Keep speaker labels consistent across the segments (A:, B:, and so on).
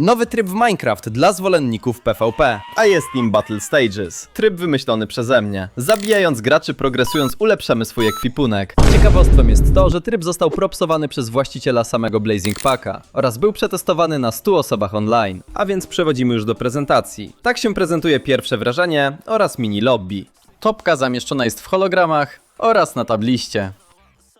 A: Nowy tryb w Minecraft dla zwolenników PvP.
B: A jest nim Battle Stages, tryb wymyślony przeze mnie. Zabijając graczy, progresując, ulepszamy swój ekwipunek.
A: Ciekawostką jest to, że tryb został propsowany przez właściciela samego Blazing Packa oraz był przetestowany na 100 osobach online.
B: A więc przechodzimy już do prezentacji. Tak się prezentuje pierwsze wrażenie oraz mini lobby.
A: Topka zamieszczona jest w hologramach oraz na tabliście.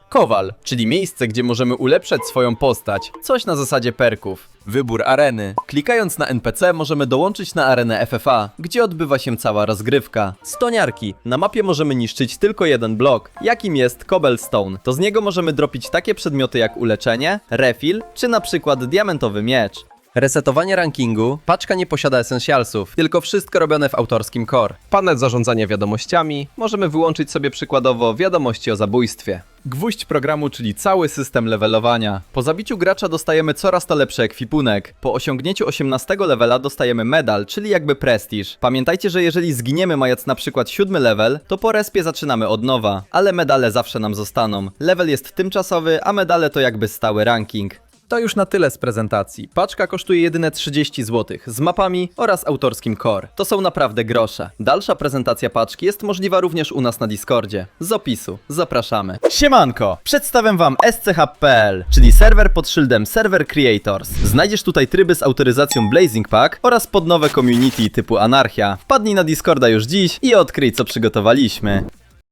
A: Kowal, czyli miejsce, gdzie możemy ulepszać swoją postać, coś na zasadzie perków. Wybór areny. Klikając na NPC możemy dołączyć na arenę FFA, gdzie odbywa się cała rozgrywka. Stoniarki. Na mapie możemy niszczyć tylko jeden blok, jakim jest cobblestone. To z niego możemy dropić takie przedmioty jak uleczenie, refill, czy na przykład diamentowy miecz. Resetowanie rankingu. Paczka nie posiada essentialsów, tylko wszystko robione w autorskim core.
B: Panel zarządzania wiadomościami. Możemy wyłączyć sobie przykładowo wiadomości o zabójstwie.
A: Gwóźdź programu, czyli cały system levelowania. Po zabiciu gracza dostajemy coraz to lepszy ekwipunek. Po osiągnięciu 18 levela dostajemy medal, czyli jakby prestiż. Pamiętajcie, że jeżeli zginiemy mając na przykład 7 level, to po respie zaczynamy od nowa, ale medale zawsze nam zostaną. Level jest tymczasowy, a medale to jakby stały ranking. To już na tyle z prezentacji. Paczka kosztuje jedyne 30 zł z mapami oraz autorskim core. To są naprawdę grosze. Dalsza prezentacja paczki jest możliwa również u nas na Discordzie. Z opisu. Zapraszamy.
B: Siemanko! Przedstawiam wam SCHub.pl, czyli serwer pod szyldem Server Creators. Znajdziesz tutaj tryby z autoryzacją Blazing Pack oraz podnowe community typu Anarchia. Wpadnij na Discorda już dziś i odkryj co przygotowaliśmy.